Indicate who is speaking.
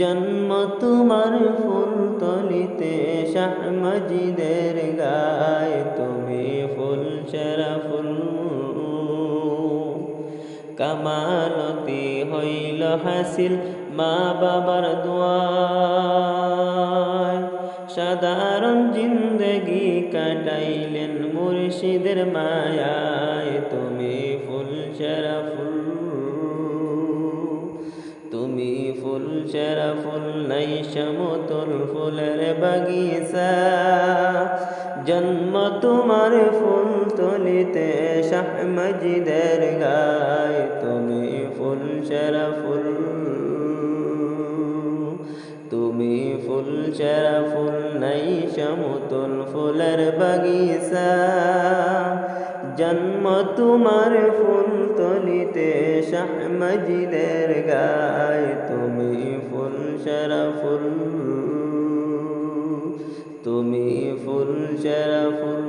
Speaker 1: জন্ম তোমার ফুল তলিতে শাহ মজিদের গায়ে, তুমি ফুল সেরা ফুল। কামালতি হইল হাসিল মা বাবার দোয়ায়। সাধারণ জিন্দগি কাটাইলেন মুর্শিদের মায়ায়, তুমি ফুল সেরা ফুল। তুমি ফুল সেরা ফুল নাই সমতুল ফুলের বাগিচা। জন্ম তোমার ফুল তুলিতে শাহ মজিদের গায়। তুমি ফুল সেরা ফুল। তুমি ফুল সেরা ফুল নাই সমতুল ফুলের বাগিচা। জন্ম তোমার ফুল তলিতে শাহ মজিদের গায়, তুমি ফুল সেরা ফুল, তুমি ফুল সেরা ফুল।